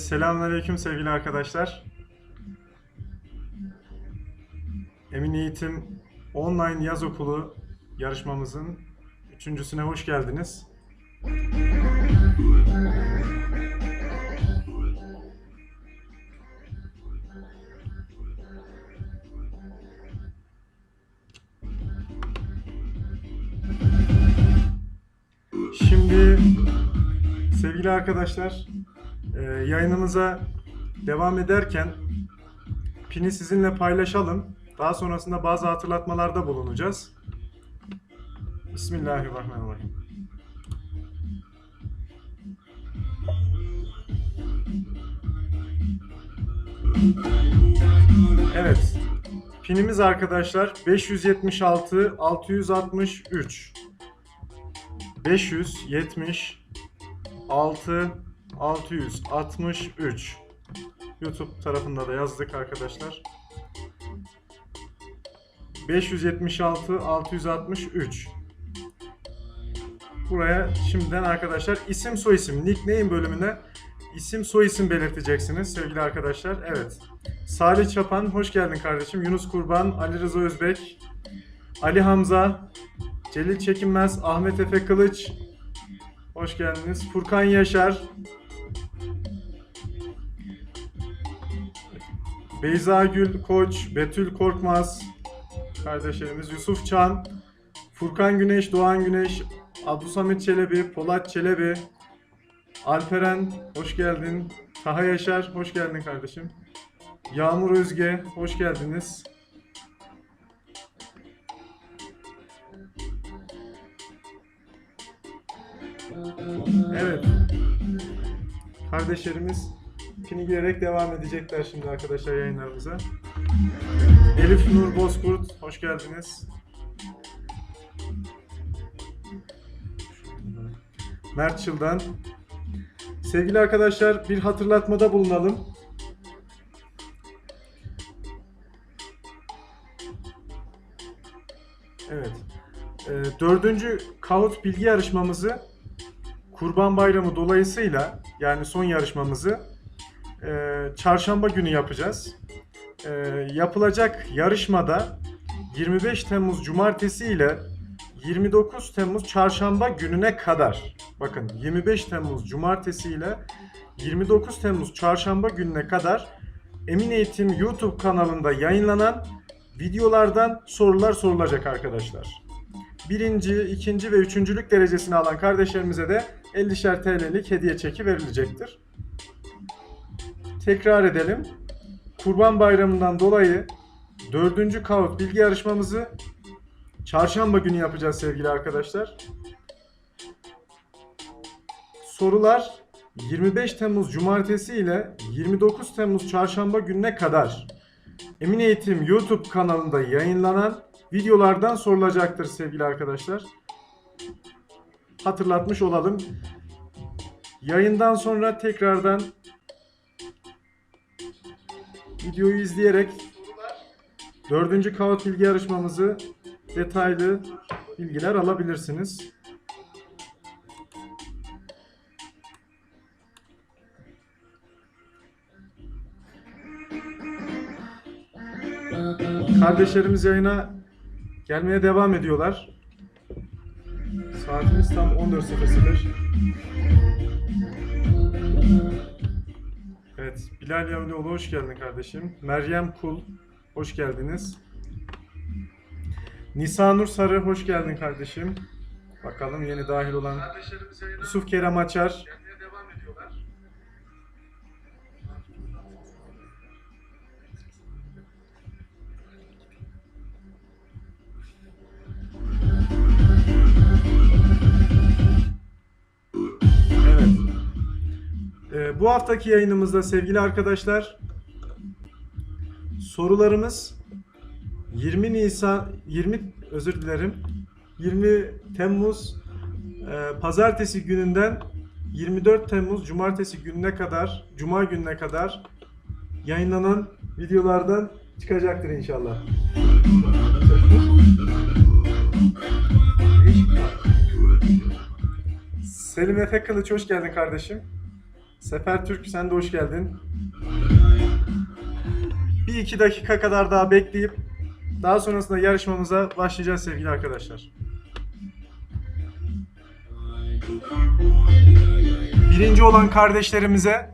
Selamünaleyküm sevgili arkadaşlar. Emin Eğitim Online Yaz Okulu yarışmamızın üçüncüsüne hoş geldiniz. Şimdi sevgili arkadaşlar e, yayınımıza devam ederken pini sizinle paylaşalım. Daha sonrasında bazı hatırlatmalarda bulunacağız. Bismillahirrahmanirrahim. Evet. Pinimiz arkadaşlar 576 663. 576 663 YouTube tarafında da yazdık arkadaşlar. 576 663 Buraya şimdiden arkadaşlar isim soyisim nickname bölümüne isim soyisim belirteceksiniz sevgili arkadaşlar. Evet. Salih Çapan hoş geldin kardeşim. Yunus Kurban, Ali Rıza Özbek, Ali Hamza, Celil Çekinmez, Ahmet Efe Kılıç, hoş geldiniz. Furkan Yaşar, Beyza Gül Koç, Betül Korkmaz, kardeşlerimiz Yusuf Çan, Furkan Güneş, Doğan Güneş, Abdülhamit Çelebi, Polat Çelebi, Alperen hoş geldin. Taha Yaşar hoş geldin kardeşim. Yağmur Özge hoş geldiniz. Evet. Kardeşlerimiz pini girerek devam edecekler şimdi arkadaşlar yayınlarımıza. Elif Nur Bozkurt hoş geldiniz. Mert Çıldan. Sevgili arkadaşlar bir hatırlatmada bulunalım. Evet. Ee, dördüncü Kahoot bilgi yarışmamızı Kurban Bayramı dolayısıyla yani son yarışmamızı e, çarşamba günü yapacağız. E, yapılacak yarışmada 25 Temmuz Cumartesi ile 29 Temmuz Çarşamba gününe kadar bakın 25 Temmuz Cumartesi ile 29 Temmuz Çarşamba gününe kadar Emin Eğitim YouTube kanalında yayınlanan videolardan sorular sorulacak arkadaşlar. Birinci, ikinci ve üçüncülük derecesini alan kardeşlerimize de 50'şer TL'lik hediye çeki verilecektir. Tekrar edelim. Kurban Bayramı'ndan dolayı 4. Kahoot bilgi yarışmamızı çarşamba günü yapacağız sevgili arkadaşlar. Sorular 25 Temmuz Cumartesi ile 29 Temmuz Çarşamba gününe kadar Emin Eğitim YouTube kanalında yayınlanan videolardan sorulacaktır sevgili arkadaşlar. Hatırlatmış olalım. Yayından sonra tekrardan videoyu izleyerek 4. Kahoot bilgi yarışmamızı detaylı bilgiler alabilirsiniz. Kardeşlerimiz yayına gelmeye devam ediyorlar. Saatimiz tam 14.00. Evet, Bilal Yavlioğlu hoş geldin kardeşim. Meryem Kul, hoş geldiniz. Nisanur Sarı, hoş geldin kardeşim. Bakalım yeni dahil olan Yusuf Kerem Açar. Ee, bu haftaki yayınımızda sevgili arkadaşlar sorularımız 20 Nisan 20 özür dilerim 20 Temmuz e, pazartesi gününden 24 Temmuz cumartesi gününe kadar cuma gününe kadar yayınlanan videolardan çıkacaktır inşallah. Selim Efe Kılıç hoş geldin kardeşim. Sefer Türk sen de hoş geldin. Bir iki dakika kadar daha bekleyip daha sonrasında yarışmamıza başlayacağız sevgili arkadaşlar. Birinci olan kardeşlerimize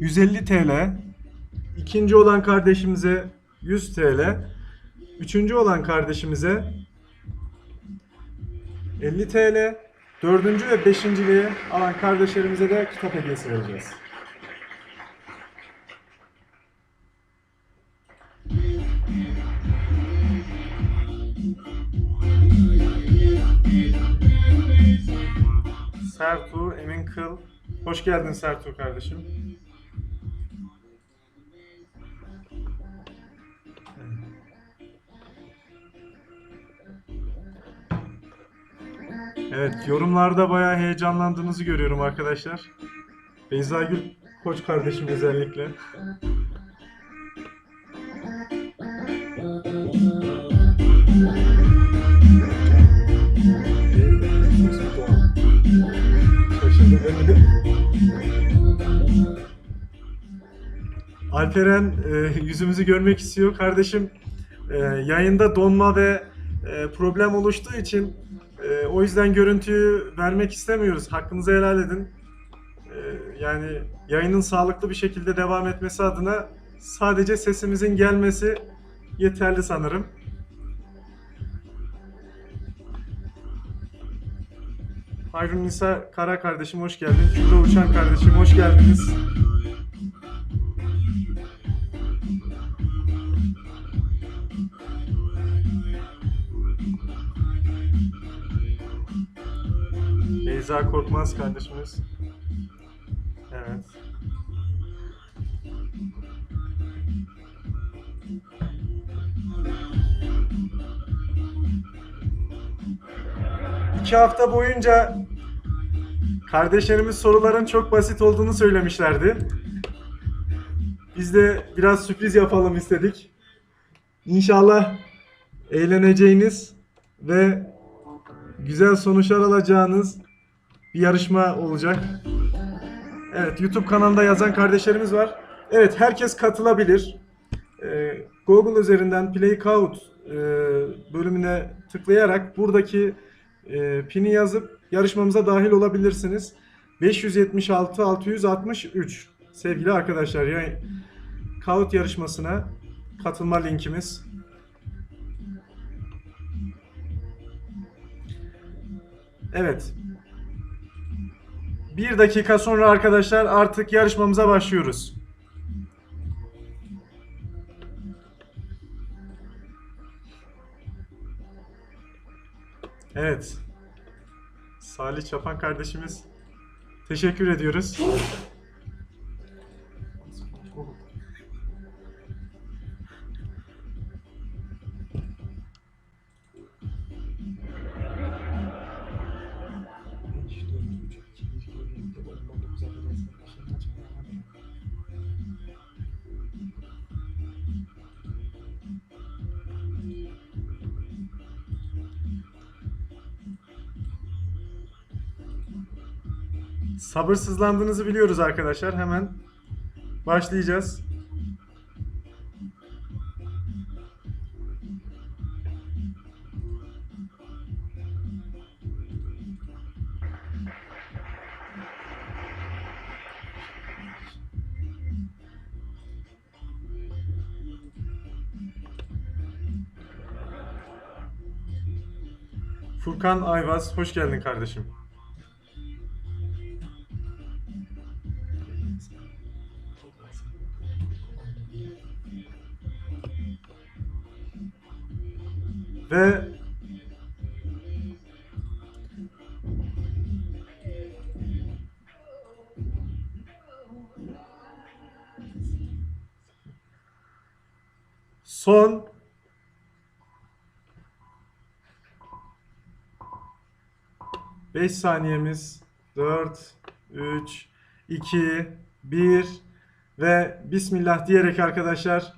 150 TL, ikinci olan kardeşimize 100 TL, üçüncü olan kardeşimize 50 TL, dördüncü ve beşinciliği alan kardeşlerimize de kitap hediyesi vereceğiz. Sertu Emin Kıl. Hoş geldin Sertu kardeşim. Evet, yorumlarda bayağı heyecanlandığınızı görüyorum arkadaşlar. Beyza Gül Koç kardeşim özellikle. Alperen e, yüzümüzü görmek istiyor. Kardeşim e, yayında donma ve e, problem oluştuğu için e, o yüzden görüntüyü vermek istemiyoruz. Hakkınızı helal edin. E, yani yayının sağlıklı bir şekilde devam etmesi adına sadece sesimizin gelmesi yeterli sanırım. Hayrun Nisa Kara kardeşim hoş geldin. Kübra Uçan kardeşim hoş geldiniz. Beyza Korkmaz kardeşimiz. Evet. İki hafta boyunca kardeşlerimiz soruların çok basit olduğunu söylemişlerdi. Biz de biraz sürpriz yapalım istedik. İnşallah eğleneceğiniz ve güzel sonuçlar alacağınız bir yarışma olacak. Evet, YouTube kanalında yazan kardeşlerimiz var. Evet, herkes katılabilir. Ee, Google üzerinden Play Count e, bölümüne tıklayarak buradaki e, pini yazıp yarışmamıza dahil olabilirsiniz. 576 663 sevgili arkadaşlar yani Count yarışmasına katılma linkimiz. Evet. Bir dakika sonra arkadaşlar artık yarışmamıza başlıyoruz. Evet. Salih Çapan kardeşimiz teşekkür ediyoruz. Sabırsızlandığınızı biliyoruz arkadaşlar. Hemen başlayacağız. Furkan Ayvaz, hoş geldin kardeşim. 5 saniyemiz 4 3 2 1 ve Bismillah diyerek arkadaşlar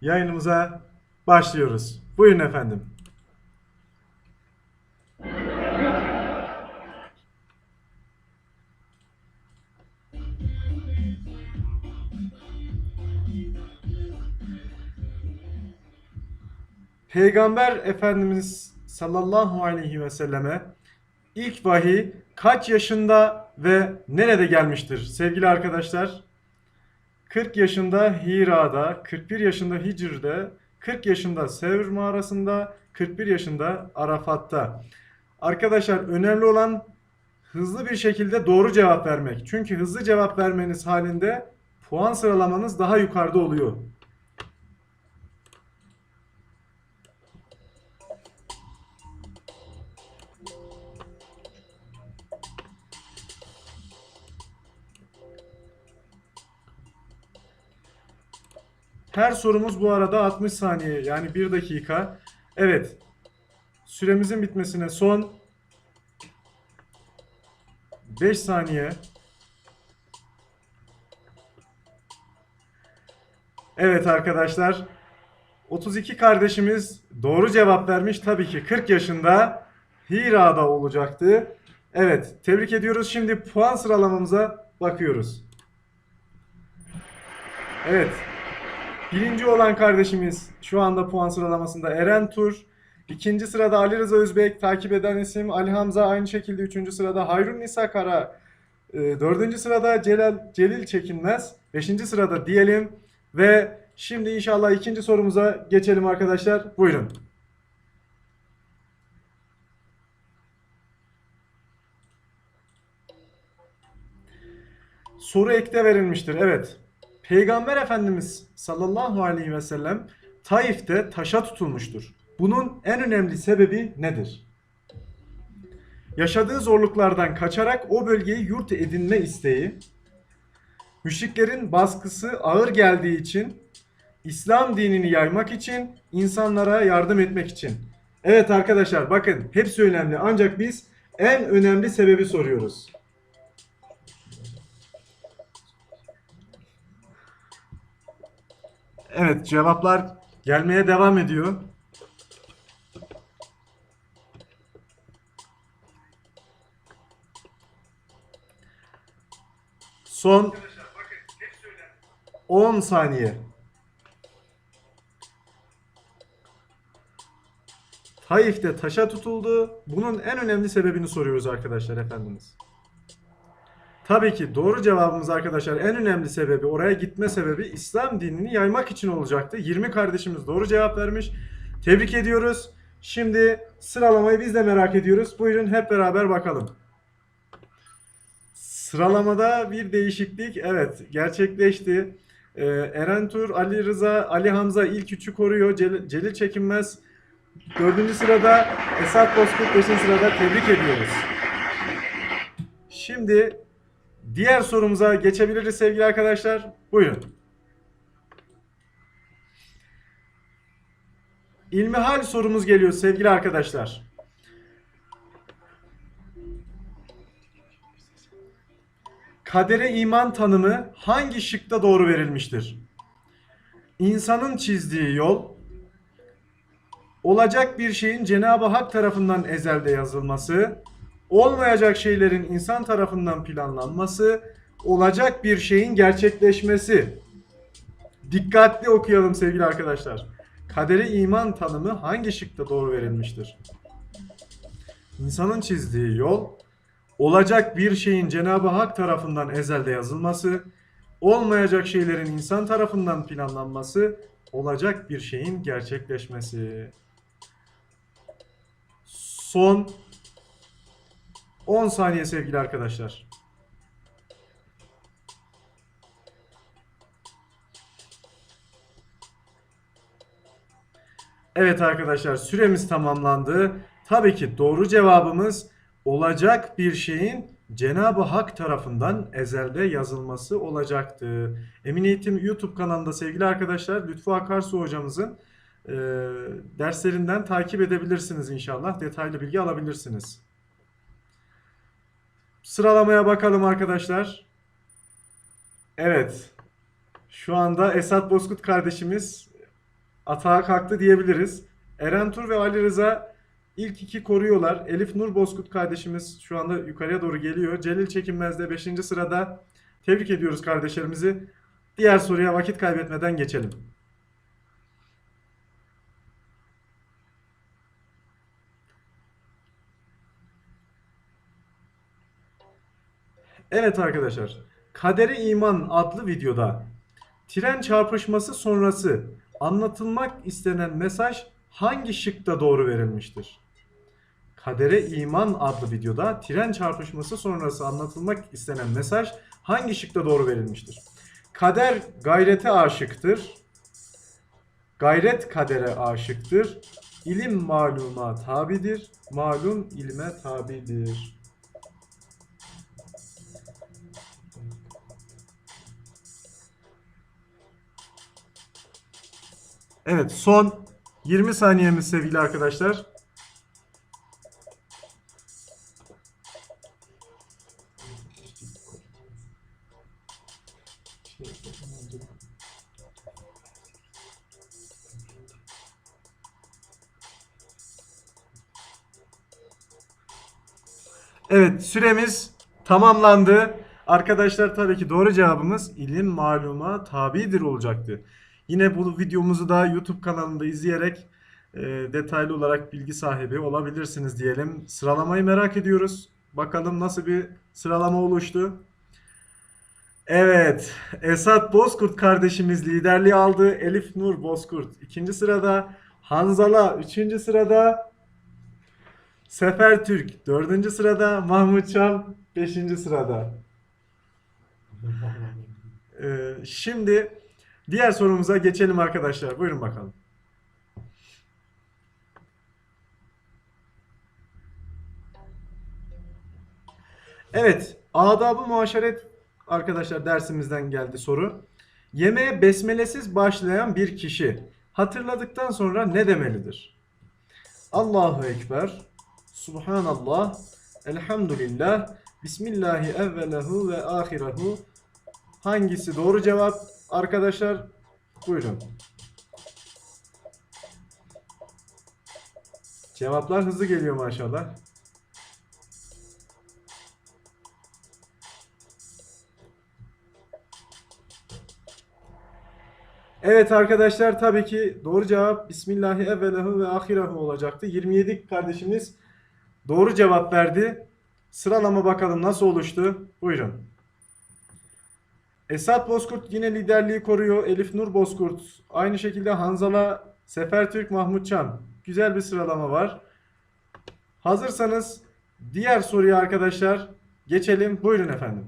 yayınımıza başlıyoruz. Buyurun efendim. Peygamber Efendimiz sallallahu aleyhi ve selleme ilk vahiy kaç yaşında ve nerede gelmiştir sevgili arkadaşlar? 40 yaşında Hira'da, 41 yaşında Hicr'de, 40 yaşında Sevr mağarasında, 41 yaşında Arafat'ta. Arkadaşlar önemli olan hızlı bir şekilde doğru cevap vermek. Çünkü hızlı cevap vermeniz halinde puan sıralamanız daha yukarıda oluyor. Her sorumuz bu arada 60 saniye yani 1 dakika. Evet. Süremizin bitmesine son 5 saniye. Evet arkadaşlar. 32 kardeşimiz doğru cevap vermiş. Tabii ki 40 yaşında Hira'da olacaktı. Evet, tebrik ediyoruz. Şimdi puan sıralamamıza bakıyoruz. Evet. Birinci olan kardeşimiz şu anda puan sıralamasında Eren Tur. İkinci sırada Ali Rıza Özbek. Takip eden isim Ali Hamza. Aynı şekilde üçüncü sırada Hayrun Nisa Kara. Ee, Dördüncü sırada Celal, Celil Çekinmez. Beşinci sırada diyelim. Ve şimdi inşallah ikinci sorumuza geçelim arkadaşlar. Buyurun. Soru ekte verilmiştir. Evet. Peygamber Efendimiz sallallahu aleyhi ve sellem Taif'te taşa tutulmuştur. Bunun en önemli sebebi nedir? Yaşadığı zorluklardan kaçarak o bölgeyi yurt edinme isteği, müşriklerin baskısı ağır geldiği için, İslam dinini yaymak için, insanlara yardım etmek için. Evet arkadaşlar bakın hepsi önemli ancak biz en önemli sebebi soruyoruz. Evet cevaplar gelmeye devam ediyor. Son 10 saniye. Taif'te taşa tutuldu. Bunun en önemli sebebini soruyoruz arkadaşlar efendimiz. Tabii ki doğru cevabımız arkadaşlar en önemli sebebi oraya gitme sebebi İslam dinini yaymak için olacaktı. 20 kardeşimiz doğru cevap vermiş. Tebrik ediyoruz. Şimdi sıralamayı biz de merak ediyoruz. Buyurun hep beraber bakalım. Sıralamada bir değişiklik evet gerçekleşti. Ee, Eren Tur, Ali Rıza, Ali Hamza ilk üçü koruyor. Celil, Celil Çekinmez dördüncü sırada, Esat Bozkurt beşinci sırada tebrik ediyoruz. Şimdi diğer sorumuza geçebiliriz sevgili arkadaşlar. Buyurun. İlmihal sorumuz geliyor sevgili arkadaşlar. Kadere iman tanımı hangi şıkta doğru verilmiştir? İnsanın çizdiği yol, olacak bir şeyin Cenab-ı Hak tarafından ezelde yazılması, olmayacak şeylerin insan tarafından planlanması, olacak bir şeyin gerçekleşmesi. Dikkatli okuyalım sevgili arkadaşlar. Kadere iman tanımı hangi şıkta doğru verilmiştir? İnsanın çizdiği yol, olacak bir şeyin Cenab-ı Hak tarafından ezelde yazılması, olmayacak şeylerin insan tarafından planlanması, olacak bir şeyin gerçekleşmesi. Son 10 saniye sevgili arkadaşlar. Evet arkadaşlar süremiz tamamlandı. Tabii ki doğru cevabımız olacak bir şeyin Cenab-ı Hak tarafından ezelde yazılması olacaktı. Emin Eğitim YouTube kanalında sevgili arkadaşlar Lütfü Akarsu hocamızın e, derslerinden takip edebilirsiniz inşallah. Detaylı bilgi alabilirsiniz. Sıralamaya bakalım arkadaşlar. Evet. Şu anda Esat Bozkurt kardeşimiz atağa kalktı diyebiliriz. Eren Tur ve Ali Rıza ilk iki koruyorlar. Elif Nur Bozkurt kardeşimiz şu anda yukarıya doğru geliyor. Celil Çekinmez de 5. sırada. Tebrik ediyoruz kardeşlerimizi. Diğer soruya vakit kaybetmeden geçelim. Evet arkadaşlar. Kadere İman adlı videoda tren çarpışması sonrası anlatılmak istenen mesaj hangi şıkta doğru verilmiştir? Kadere İman adlı videoda tren çarpışması sonrası anlatılmak istenen mesaj hangi şıkta doğru verilmiştir? Kader gayrete aşıktır. Gayret kadere aşıktır. İlim maluma tabidir. Malum ilme tabidir. Evet son 20 saniyemiz sevgili arkadaşlar. Evet süremiz tamamlandı. Arkadaşlar tabii ki doğru cevabımız ilim maluma tabidir olacaktı. Yine bu videomuzu da YouTube kanalında izleyerek e, detaylı olarak bilgi sahibi olabilirsiniz diyelim. Sıralamayı merak ediyoruz. Bakalım nasıl bir sıralama oluştu. Evet, Esat Bozkurt kardeşimiz liderliği aldı. Elif Nur Bozkurt ikinci sırada. Hanzala üçüncü sırada. Sefer Türk dördüncü sırada. Mahmut Çam beşinci sırada. Ee, şimdi diğer sorumuza geçelim arkadaşlar. Buyurun bakalım. Evet, adab-ı muaşeret arkadaşlar dersimizden geldi soru. Yemeğe besmelesiz başlayan bir kişi hatırladıktan sonra ne demelidir? Allahu Ekber, Subhanallah, Elhamdülillah, Bismillahi evvelehu ve ahirehu. Hangisi doğru cevap arkadaşlar? Buyurun. Cevaplar hızlı geliyor maşallah. Evet arkadaşlar tabii ki doğru cevap Bismillahi evvelehu ve ahirehu olacaktı. 27 kardeşimiz doğru cevap verdi. Sıralama bakalım nasıl oluştu? Buyurun. Esat Bozkurt yine liderliği koruyor. Elif Nur Bozkurt. Aynı şekilde Hanzala, Sefer Türk, Mahmut Çam. Güzel bir sıralama var. Hazırsanız diğer soruya arkadaşlar geçelim. Buyurun efendim.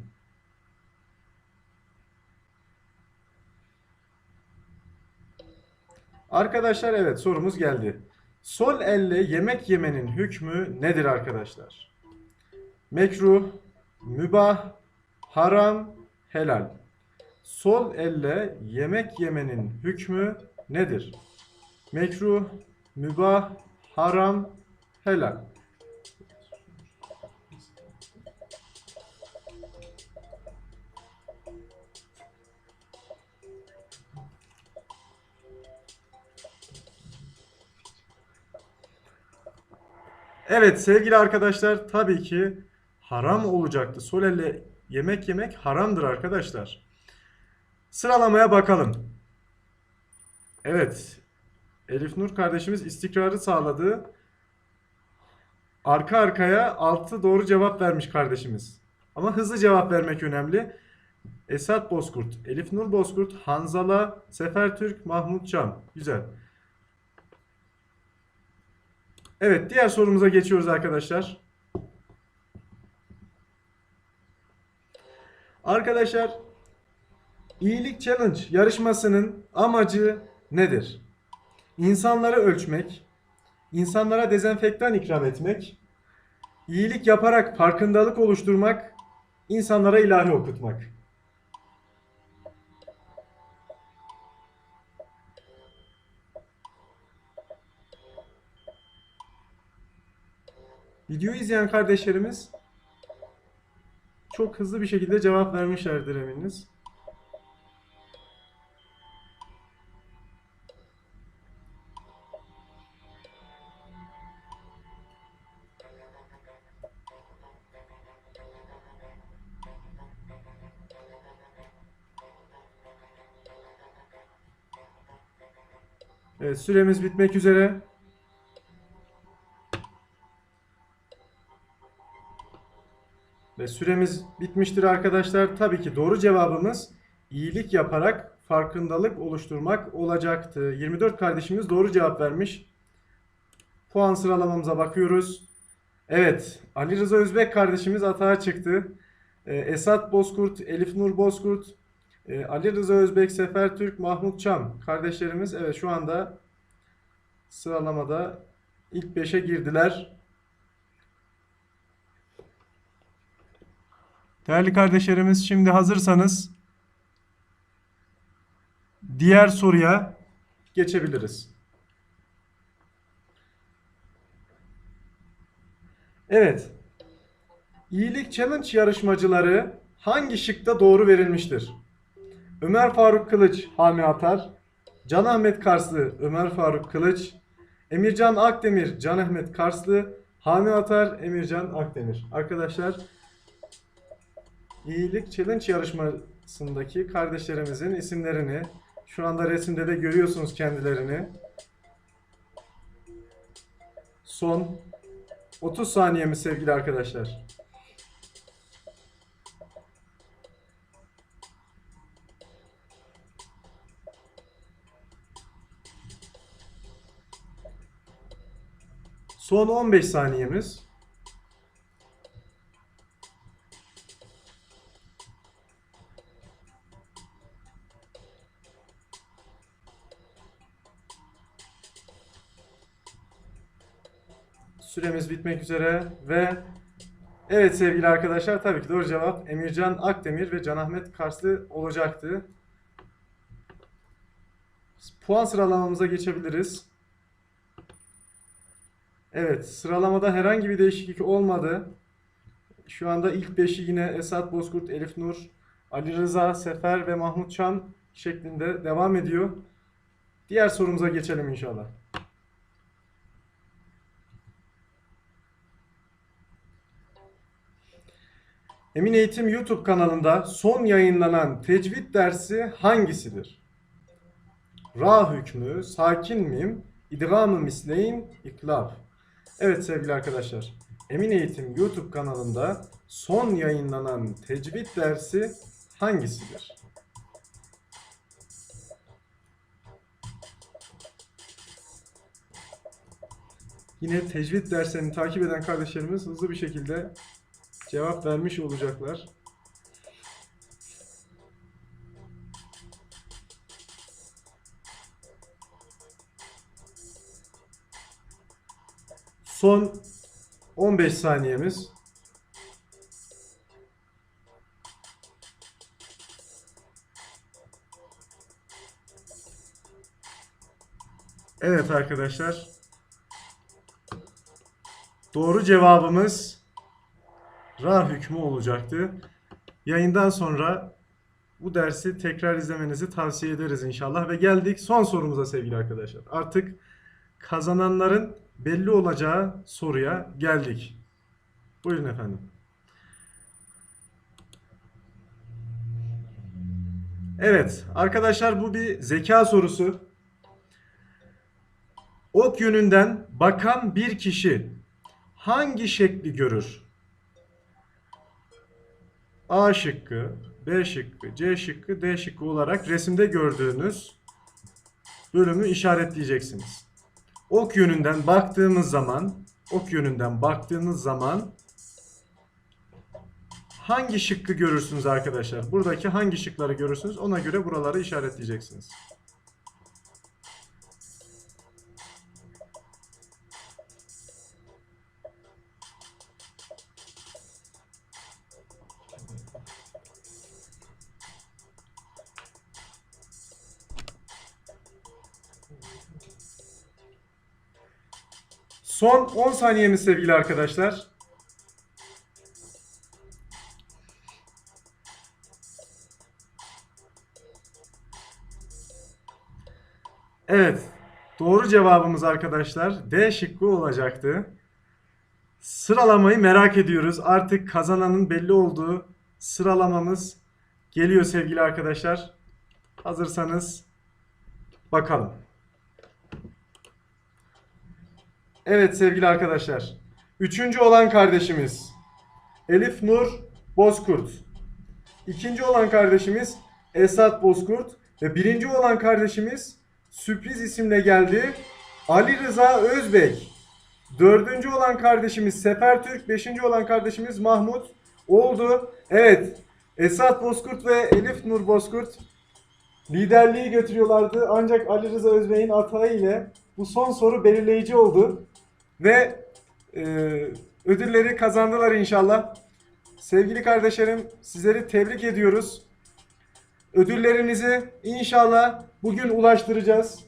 Arkadaşlar evet sorumuz geldi. Sol elle yemek yemenin hükmü nedir arkadaşlar? Mekruh, mübah, haram, helal. Sol elle yemek yemenin hükmü nedir? Mekruh, mübah, haram, helal. Evet sevgili arkadaşlar tabii ki haram olacaktı. Sol elle yemek yemek haramdır arkadaşlar. Sıralamaya bakalım. Evet. Elif Nur kardeşimiz istikrarı sağladı. Arka arkaya 6 doğru cevap vermiş kardeşimiz. Ama hızlı cevap vermek önemli. Esat Bozkurt, Elif Nur Bozkurt, Hanzala, Sefer Türk, Mahmut Can. Güzel. Evet, diğer sorumuza geçiyoruz arkadaşlar. Arkadaşlar, İyilik Challenge yarışmasının amacı nedir? İnsanları ölçmek, insanlara dezenfektan ikram etmek, iyilik yaparak farkındalık oluşturmak, insanlara ilahi okutmak. Videoyu izleyen kardeşlerimiz çok hızlı bir şekilde cevap vermişlerdir eminiz. Evet, süremiz bitmek üzere. Ve süremiz bitmiştir arkadaşlar. Tabii ki doğru cevabımız iyilik yaparak farkındalık oluşturmak olacaktı. 24 kardeşimiz doğru cevap vermiş. Puan sıralamamıza bakıyoruz. Evet, Ali Rıza Özbek kardeşimiz atağa çıktı. Ee, Esat Bozkurt, Elif Nur Bozkurt, e, Ali Rıza Özbek, Sefer Türk, Mahmut Çam kardeşlerimiz evet şu anda sıralamada ilk 5'e girdiler. Değerli kardeşlerimiz şimdi hazırsanız diğer soruya geçebiliriz. Evet. İyilik Challenge yarışmacıları hangi şıkta doğru verilmiştir? Ömer Faruk Kılıç, Hami Atar. Can Ahmet Karslı, Ömer Faruk Kılıç. Emircan Akdemir, Can Ahmet Karslı. Hami Atar, Emircan Akdemir. Arkadaşlar İyilik Challenge yarışmasındaki kardeşlerimizin isimlerini şu anda resimde de görüyorsunuz kendilerini. Son 30 saniyemiz sevgili arkadaşlar. Son 15 saniyemiz. Süremiz bitmek üzere ve evet sevgili arkadaşlar tabii ki doğru cevap Emircan Akdemir ve Can Ahmet Karslı olacaktı. Puan sıralamamıza geçebiliriz. Evet sıralamada herhangi bir değişiklik olmadı. Şu anda ilk 5'i yine Esat Bozkurt, Elif Nur, Ali Rıza, Sefer ve Mahmut Çam şeklinde devam ediyor. Diğer sorumuza geçelim inşallah. Emin Eğitim YouTube kanalında son yayınlanan tecvid dersi hangisidir? Ra hükmü, sakin mim, idgamı misleyn, iklab. Evet sevgili arkadaşlar, Emin Eğitim YouTube kanalında son yayınlanan tecvid dersi hangisidir? Yine tecvid derslerini takip eden kardeşlerimiz hızlı bir şekilde cevap vermiş olacaklar. Son 15 saniyemiz. Evet arkadaşlar. Doğru cevabımız Ra hükmü olacaktı. Yayından sonra bu dersi tekrar izlemenizi tavsiye ederiz inşallah. Ve geldik son sorumuza sevgili arkadaşlar. Artık kazananların belli olacağı soruya geldik. Buyurun efendim. Evet arkadaşlar bu bir zeka sorusu. Ok yönünden bakan bir kişi hangi şekli görür? A şıkkı, B şıkkı, C şıkkı, D şıkkı olarak resimde gördüğünüz bölümü işaretleyeceksiniz. Ok yönünden baktığımız zaman, ok yönünden baktığınız zaman hangi şıkkı görürsünüz arkadaşlar? Buradaki hangi şıkları görürsünüz? Ona göre buraları işaretleyeceksiniz. Son 10 saniyemiz sevgili arkadaşlar. Evet. Doğru cevabımız arkadaşlar D şıkkı olacaktı. Sıralamayı merak ediyoruz. Artık kazananın belli olduğu sıralamamız geliyor sevgili arkadaşlar. Hazırsanız bakalım. Evet sevgili arkadaşlar. Üçüncü olan kardeşimiz Elif Nur Bozkurt. İkinci olan kardeşimiz Esat Bozkurt. Ve birinci olan kardeşimiz sürpriz isimle geldi. Ali Rıza Özbek. Dördüncü olan kardeşimiz Sefer Türk. Beşinci olan kardeşimiz Mahmut oldu. Evet. Esat Bozkurt ve Elif Nur Bozkurt liderliği götürüyorlardı. Ancak Ali Rıza Özbey'in atağı ile bu son soru belirleyici oldu. Ve e, ödülleri kazandılar inşallah. Sevgili kardeşlerim sizleri tebrik ediyoruz. Ödüllerinizi inşallah bugün ulaştıracağız.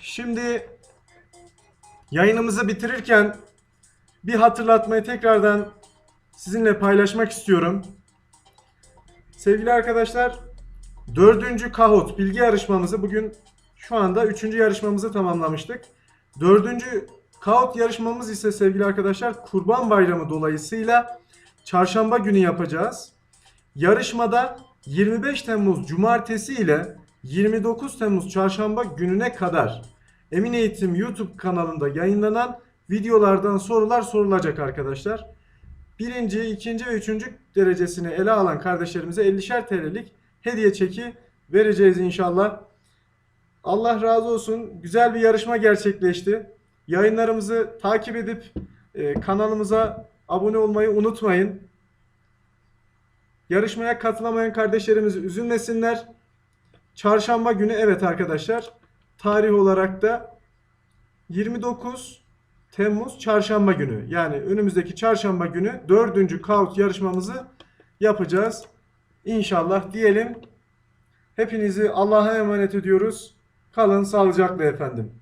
Şimdi yayınımızı bitirirken bir hatırlatmayı tekrardan sizinle paylaşmak istiyorum. Sevgili arkadaşlar, dördüncü Kahoot bilgi yarışmamızı bugün şu anda üçüncü yarışmamızı tamamlamıştık. Dördüncü Kahoot yarışmamız ise sevgili arkadaşlar Kurban Bayramı dolayısıyla çarşamba günü yapacağız. Yarışmada 25 Temmuz Cumartesi ile 29 Temmuz Çarşamba gününe kadar Emin Eğitim YouTube kanalında yayınlanan videolardan sorular sorulacak arkadaşlar. Birinci, ikinci ve üçüncü derecesini ele alan kardeşlerimize 50'şer TL'lik hediye çeki vereceğiz inşallah. Allah razı olsun. Güzel bir yarışma gerçekleşti. Yayınlarımızı takip edip e, kanalımıza abone olmayı unutmayın. Yarışmaya katılamayan kardeşlerimiz üzülmesinler. Çarşamba günü evet arkadaşlar. Tarih olarak da 29 Temmuz çarşamba günü. Yani önümüzdeki çarşamba günü dördüncü Kaut yarışmamızı yapacağız. İnşallah diyelim. Hepinizi Allah'a emanet ediyoruz. Kalın sağlıcakla efendim.